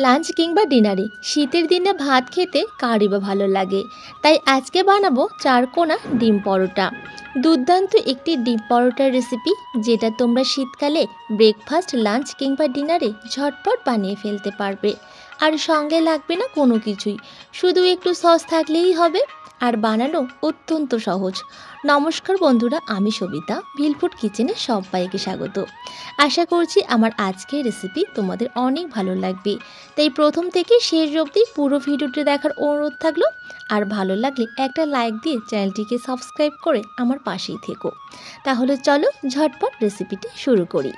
Lunch কিংবা ডিনারে। শীতের দিনে ভাত খেতে কারই বা ভালো লাগে। তাই আজকে বানাবো চারকোনা ডিম পরোটা। দুর্দান্ত একটি ডিম পরোটার রেসিপি যেটা তোমরা শীতকালে ব্রেকফাস্ট লাঞ্চ কিংবা ডিনারে ঝটপট বানিয়ে ফেলতে পারবে। সঙ্গে লাগবে না কোনো কিছুই। শুধু একটু সস থাকলেই হবে। আর বানানো অত্যন্ত সহজ। নমস্কার বন্ধুরা, আমি সবিতা ভিলফুড কিচেনে সবাইকে স্বাগত। আশা করছি আমার আজকের রেসিপি তোমাদের অনেক ভালো লাগবে। তাই প্রথম থেকে শেষ অবধি পুরো ভিডিওটি দেখার অনুরোধ থাকল। আর ভালো লাগলে একটা লাইক দিয়ে চ্যানেলটিকে সাবস্ক্রাইব করে আমার পাশেই থেকো। তাহলে চলো ঝটপট রেসিপিটি শুরু করি।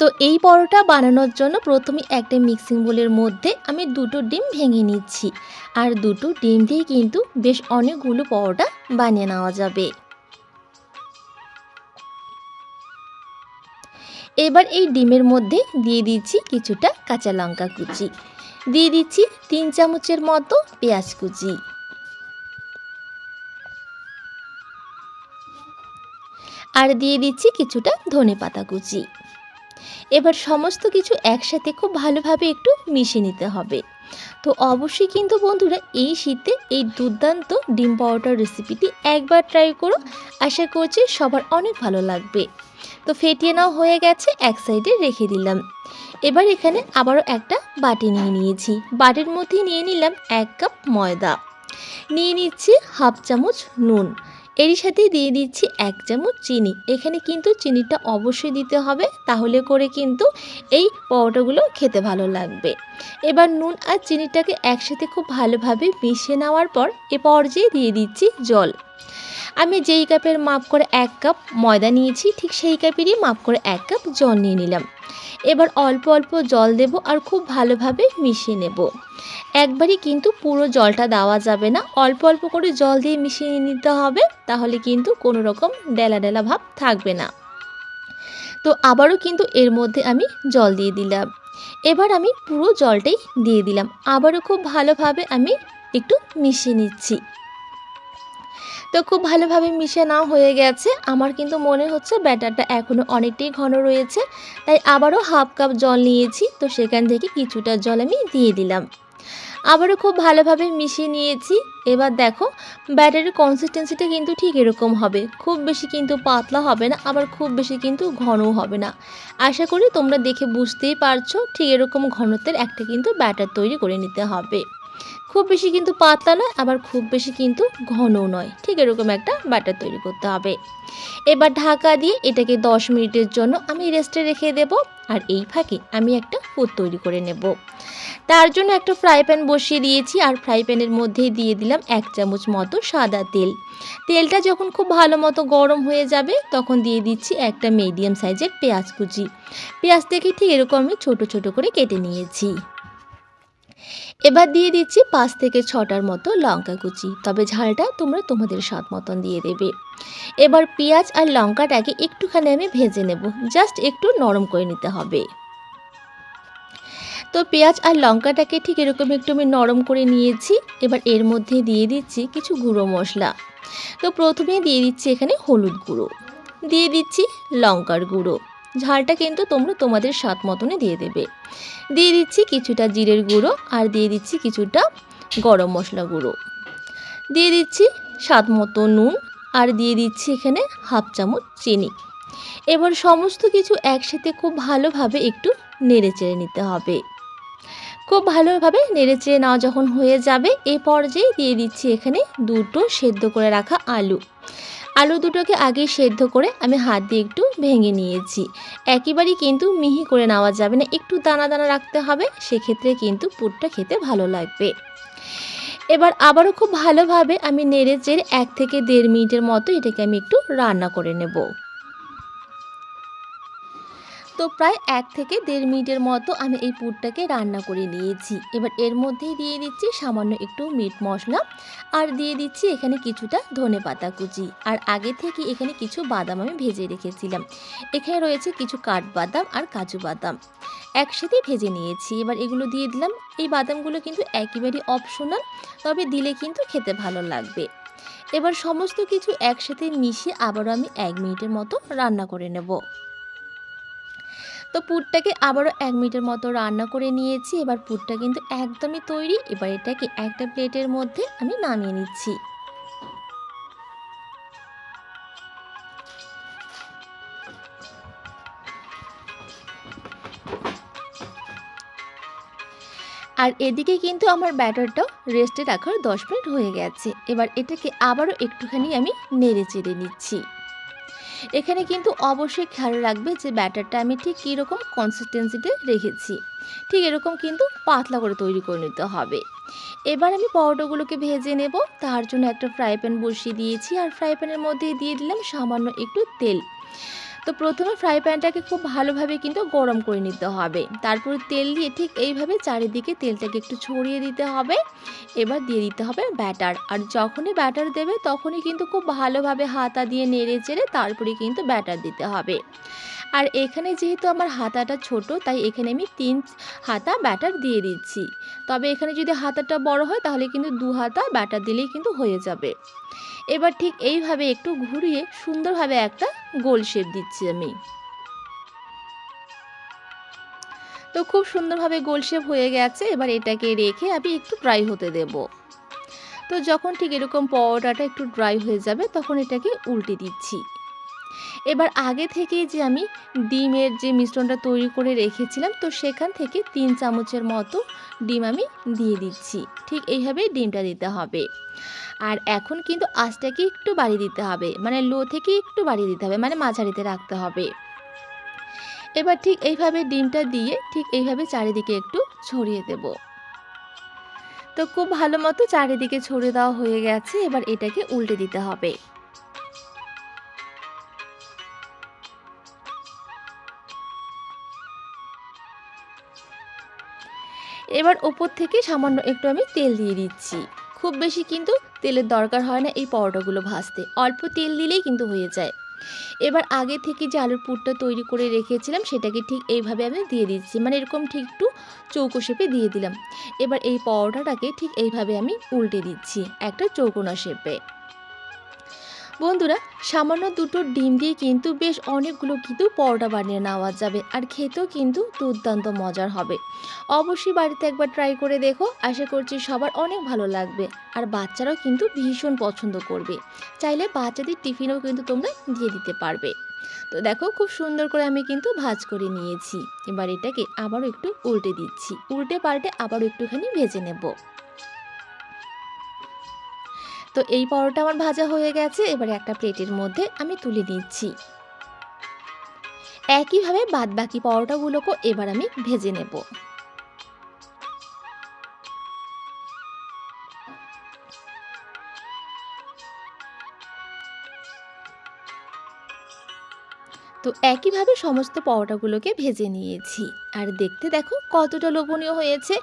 তো এই পরোটা বানানোর জন্য প্রথমে একটা মিক্সিং বোলের মধ্যে আমি দুটো ডিম ভেঙে নিচ্ছি। আর দুটো ডিম দিয়ে কিন্তু বেশ অনেকগুলো পরোটা বানিয়ে নেওয়া যাবে। এবার এই ডিমের মধ্যে দিয়ে দিচ্ছি কিছুটা কাঁচা লঙ্কা কুচি। দিয়ে দিচ্ছি তিন চামচের মতো পেঁয়াজ কুচি। আর দিয়ে দিচ্ছি কিছুটা ধনে পাতা কুচি। এবার সমস্ত কিছু একসাথে খুব ভালোভাবে একটু মিশিয়ে নিতে হবে। তো অবশ্যই কিন্তু বন্ধুরা এই শীতে এই দুর্দান্ত ডিম পাউডার রেসিপিটি একবার ট্রাই করো। আশা করছি সবার অনেক ভালো লাগবে। তো ফেটিয়ে নেওয়া হয়ে গেছে, এক সাইডে রেখে দিলাম। এবার এখানে আবারও একটা বাটি নিয়ে নিয়েছি। বাটির মধ্যে নিয়ে নিলাম এক কাপ ময়দা। নিয়ে নিচ্ছি হাফ চামচ নুন। এরই সাথে দিয়ে দিচ্ছি এক চামচ চিনি। এখানে কিন্তু চিনিটা অবশ্যই দিতে হবে, তাহলে করে কিন্তু এই পরোটাগুলো খেতে ভালো লাগবে। এবার নুন আর চিনিটাকে একসাথে খুব ভালোভাবে মিশিয়ে নেওয়ার পর এ পর্যায়ে দিয়ে দিচ্ছি জল। আমি যেই কাপের মাপ করে এক কাপ ময়দা নিয়েছি, ঠিক সেই কাপেরই মাপ করে এক কাপ জল নিয়ে নিলাম। এবার অল্প অল্প জল দেব আর খুব ভালোভাবে মিশিয়ে নেব। একবারই কিন্তু পুরো জলটা দেওয়া যাবে না। অল্প অল্প করে জল দিয়ে মিশিয়ে নিতে হবে, তাহলে কিন্তু কোনো রকম ডেলা ডেলা ভাব থাকবে না। তো আবারও কিন্তু এর মধ্যে আমি জল দিয়ে দিলাম। এবার আমি পুরো জলটাই দিয়ে দিলাম। আবারও খুব ভালোভাবে আমি একটু মিশিয়ে নিচ্ছি। তো খুব ভালোভাবে মিশে নাও হয়ে গেছে। আমার কিন্তু মনে হচ্ছে ব্যাটারটা এখনও অনেকটাই ঘন রয়েছে, তাই আবারও হাফ কাপ জল নিয়েছি, তো সেখান থেকে কিছুটা জল আমি দিয়ে দিলাম। আবারও খুব ভালোভাবে মিশিয়ে নিয়েছি। এবার দেখো, ব্যাটারের কনসিস্টেন্সিটা কিন্তু ঠিক এরকম হবে। খুব বেশি কিন্তু পাতলা হবে না, আবার খুব বেশি কিন্তু ঘনও হবে না। আশা করি তোমরা দেখে বুঝতেই পারছ, ঠিক এরকম ঘনত্বের একটা কিন্তু ব্যাটার তৈরি করে নিতে হবে। খুব বেশি কিন্তু পাতলা নয়, আবার খুব বেশি কিন্তু ঘনও নয়। ঠিক এরকম একটা ব্যাটার তৈরি করতে হবে। এবার ঢাকা দিয়ে এটাকে দশ মিনিটের জন্য আমি রেস্টে রেখে দেব, আর এই ফাঁকে আমি একটা ফুড তৈরি করে নেব। তার জন্য একটা ফ্রাই প্যান বসিয়ে দিয়েছি, আর ফ্রাই প্যানের মধ্যেই দিয়ে দিলাম এক চামচ মতো সাদা তেল। তেলটা যখন খুব ভালো মতো গরম হয়ে যাবে, তখন দিয়ে দিচ্ছি একটা মিডিয়াম সাইজের পেঁয়াজ কুচি। পেঁয়াজটাকে ঠিক এরকম আমি ছোটো ছোটো করে কেটে নিয়েছি। এবার দিয়ে দিচ্ছি পাঁচ থেকে ছটার মতো লঙ্কা কুচি। তবে ঝালটা তোমরা তোমাদের স্বাদ মতন দিয়ে দেবে। এবার পেঁয়াজ আর লঙ্কাটাকে একটুখানি আমি ভেজে নেব। জাস্ট একটু নরম করে নিতে হবে। তো পেঁয়াজ আর লঙ্কাটাকে ঠিক এরকম একটু আমি নরম করে নিয়েছি। এবার এর মধ্যে দিয়ে দিচ্ছি কিছু গুঁড়ো মশলা। তো প্রথমে দিয়ে দিচ্ছি এখানে হলুদ গুঁড়ো। দিয়ে দিচ্ছি লঙ্কার গুঁড়ো। ঝালটা কিন্তু তোমরা তোমাদের স্বাদ মতনে দিয়ে দেবে। দিয়ে দিচ্ছি কিছুটা জিরের গুঁড়ো আর দিয়ে দিচ্ছি কিছুটা গরম মশলা গুঁড়ো। দিয়ে দিচ্ছি স্বাদ মতো নুন আর দিয়ে দিচ্ছি এখানে হাফ চামচ চিনি। এবার সমস্ত কিছু একসাথে খুব ভালোভাবে একটু নেড়ে চেড়ে নিতে হবে। খুব ভালোভাবে নেড়ে চেড়ে নেওয়া যখন হয়ে যাবে, এ পর্যায়ে দিয়ে দিচ্ছি এখানে দুটো সেদ্ধ করে রাখা আলু। আলু দুটোকে আগে সেদ্ধ করে আমি হাত দিয়ে একটু ভেঙে নিয়েছি। একেবারেই কিন্তু মিহি করে নেওয়া যাবে না, একটু দানা দানা রাখতে হবে, সেক্ষেত্রে কিন্তু পুরটা খেতে ভালো লাগবে। এবার আবারও খুব ভালোভাবে আমি নেড়ে চেড়ে এক থেকে দেড় মিনিটের মতো এটাকে আমি একটু রান্না করে নেব। তো প্রায় এক থেকে দেড় মিনিটের মতো আমি এই পুরটাকে রান্না করে নিয়েছি। এবার এর মধ্যেই দিয়ে দিচ্ছি সামান্য একটু মিট মশলা আর দিয়ে দিচ্ছি এখানে কিছুটা ধনে পাতা কুচি। আর আগে থেকে এখানে কিছু বাদাম আমি ভেজে রেখেছিলাম। এখানে রয়েছে কিছু কাঠবাদাম আর কাজু বাদাম। একসাথে ভেজে নিয়েছি। এবার এগুলো দিয়ে দিলাম। এই বাদামগুলো কিন্তু একেবারেই অপশনাল তবে দিলে কিন্তু খেতে ভালো লাগবে। এবার সমস্ত কিছু একসাথে মিশিয়ে আবারও আমি এক মিনিটের মতো রান্না করে নেব। তো পুরটাকে আবারও এক মিনিটের মতো রান্না করে নিয়েছি। এবার পুরটা কিন্তু একদমই তৈরি। এবার এটাকে একটা প্লেটের মধ্যে আমি নামিয়ে নিচ্ছি। আর এদিকে কিন্তু আমার ব্যাটারটাও রেস্টে রাখার দশ মিনিট হয়ে গেছে। এবার এটাকে আবারও একটুখানি আমি নেড়ে চেড়ে নিচ্ছি। এখানে কিন্তু অবশ্যই খেয়াল রাখবে যে ব্যাটারটা আমি ঠিক কীরকম কনসিস্টেন্সিতে রেখেছি। ঠিক এরকম কিন্তু পাতলা করে তৈরি করে নিতে হবে। এবার আমি পরোটাগুলোকে ভেজে নেব। তার জন্য একটা ফ্রাই প্যান বসিয়ে দিয়েছি। আর ফ্রাই প্যানের মধ্যে দিয়ে দিলাম সামান্য একটু তেল। তো প্রথমে ফ্রাই প্যানটাকে খুব ভালোভাবে কিন্তু গরম করে নিতে হবে। তারপর তেল দিয়ে ঠিক এইভাবে চারিদিকে তেলটাকে একটু ছড়িয়ে দিতে হবে। এবার দিয়ে দিতে হবে ব্যাটার আর যখনই ব্যাটার দেবে তখনই কিন্তু খুব ভালোভাবে হাতা দিয়ে নেড়ে চেড়ে তারপরে কিন্তু ব্যাটার দিতে হবে। আর এখানে যেহেতু আমার হাতাটা ছোট, তাই এখানে আমি তিন হাতা ব্যাটার দিয়ে দিচ্ছি। তবে এখানে যদি হাতাটা বড় হয় তাহলে কিন্তু দু হাতা ব্যাটার দিলেই কিন্তু হয়ে যাবে। এবার ঠিক এইভাবে একটু ঘুরিয়ে সুন্দরভাবে একটা গোল শেপ দিচ্ছি আমি। তো খুব সুন্দরভাবে গোল শেপ হয়ে গেছে, এবার এটাকে রেখে আমি একটু ড্রাই হতে দেব। তো যখন ঠিক এরকম পরোটাটা একটু ড্রাই হয়ে যাবে, তখন এটাকে উল্টে দিচ্ছি। এবার আগে থেকে যে আমি ডিমের যে মিশ্রণটা তৈরি করে রেখেছিলাম, তো সেখান থেকে তিন চামচের মতো ডিম আমি দিয়ে দিচ্ছি। ঠিক এইভাবেই ডিমটা দিতে হবে। আর এখন কিন্তু আঁচটাকে একটু বাড়িয়ে দিতে হবে মানে লো থেকে একটু বাড়িয়ে দিতে হবে মানে মাঝারিতে রাখতে হবে। এবার ঠিক এইভাবে ডিমটা দিয়ে ঠিক এইভাবে চারিদিকে একটু ছড়িয়ে দেব। তো খুব ভালো মতো চারিদিকে ছড়িয়ে দেওয়া হয়ে গেছে, এবার এটাকে উল্টে দিতে হবে। এবার ওপর থেকে সামান্য একটু আমি তেল দিয়ে দিচ্ছি। খুব বেশি কিন্তু তেলের দরকার হয় না এই পরোটাগুলো ভাজতে। অল্প তেল দিলেই কিন্তু হয়ে যায়। এবার আগে থেকে যে আলুর পুরটা তৈরি করে রেখেছিলাম, সেটাকে ঠিক এইভাবে আমি দিয়ে দিচ্ছি। মানে এরকম ঠিক একটু চৌকো শেপে দিয়ে দিলাম। এবার এই পরোটাটাকে ঠিক এইভাবে আমি উল্টে দিচ্ছি, একটা চৌকোনা শেপে। বন্ধুরা, সামান্য দুটো ডিম দিয়ে কিন্তু বেশ অনেকগুলো কিন্তু পরোটা বানিয়ে নেওয়া যাবে আর খেতেও কিন্তু দুর্দান্ত মজার হবে। অবশ্যই বাড়িতে একবার ট্রাই করে দেখো, আশা করছি সবার অনেক ভালো লাগবে আর বাচ্চারাও কিন্তু ভীষণ পছন্দ করবে। চাইলে বাচ্চাদের টিফিনেও কিন্তু তোমরা দিয়ে দিতে পারবে। তো দেখো, খুব সুন্দর করে আমি কিন্তু ভাজ করে নিয়েছি। এবার এটাকে আবারও একটু উল্টে দিচ্ছি। উল্টে পাল্টে আবারও একটুখানি ভেজে নেব। তো এই পরোটা আমার ভাজা হয়ে গেছে, এবারে একটা প্লেটের মধ্যে আমি তুলে দিচ্ছি একইভাবে বাদ বাকি পরোটাগুলোকেও এবার আমি ভেজে নেব। তো একইভাবে সমস্ত পরোটাগুলোকে ভেজে নিয়েছি। আর দেখতে দেখো কতটা লোভনীয় হয়েছে।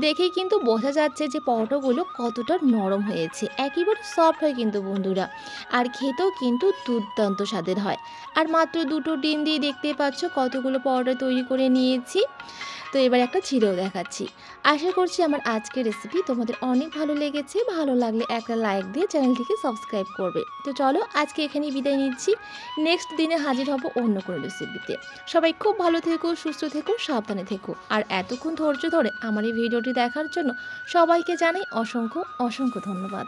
দেখেই কিন্তু বোঝা যাচ্ছে যে পরোটাগুলো কতটা নরম হয়েছে। একেবারে সফট হয় কিন্তু বন্ধুরা। আর খেতেও কিন্তু দুর্দান্ত স্বাদের হয়। আর মাত্র দুটো ডিম দিয়ে দেখতে পাচ্ছ কতগুলো পরোটা তৈরি করে নিয়েছি। তো এবার একটা ছিঁড়েও দেখাচ্ছি। আশা করছি আমার আজকের রেসিপি তোমাদের অনেক ভালো লেগেছে। ভালো লাগলে একটা লাইক দিয়ে চ্যানেলটিকে সাবস্ক্রাইব করবে। তো চলো আজকে এখানেই বিদায় নিচ্ছি। নেক্সট দিনে হাজির হব অন্য কোনো রেসিপিতে সবাই খুব ভালো থেকো, সুস্থ থেকো, সাবধানে থেকো। আর এতক্ষণ ধৈর্য ধরে আমার এই ভিডিওটি দেখার জন্য সবাইকে জানাই অসংখ্য অসংখ্য ধন্যবাদ।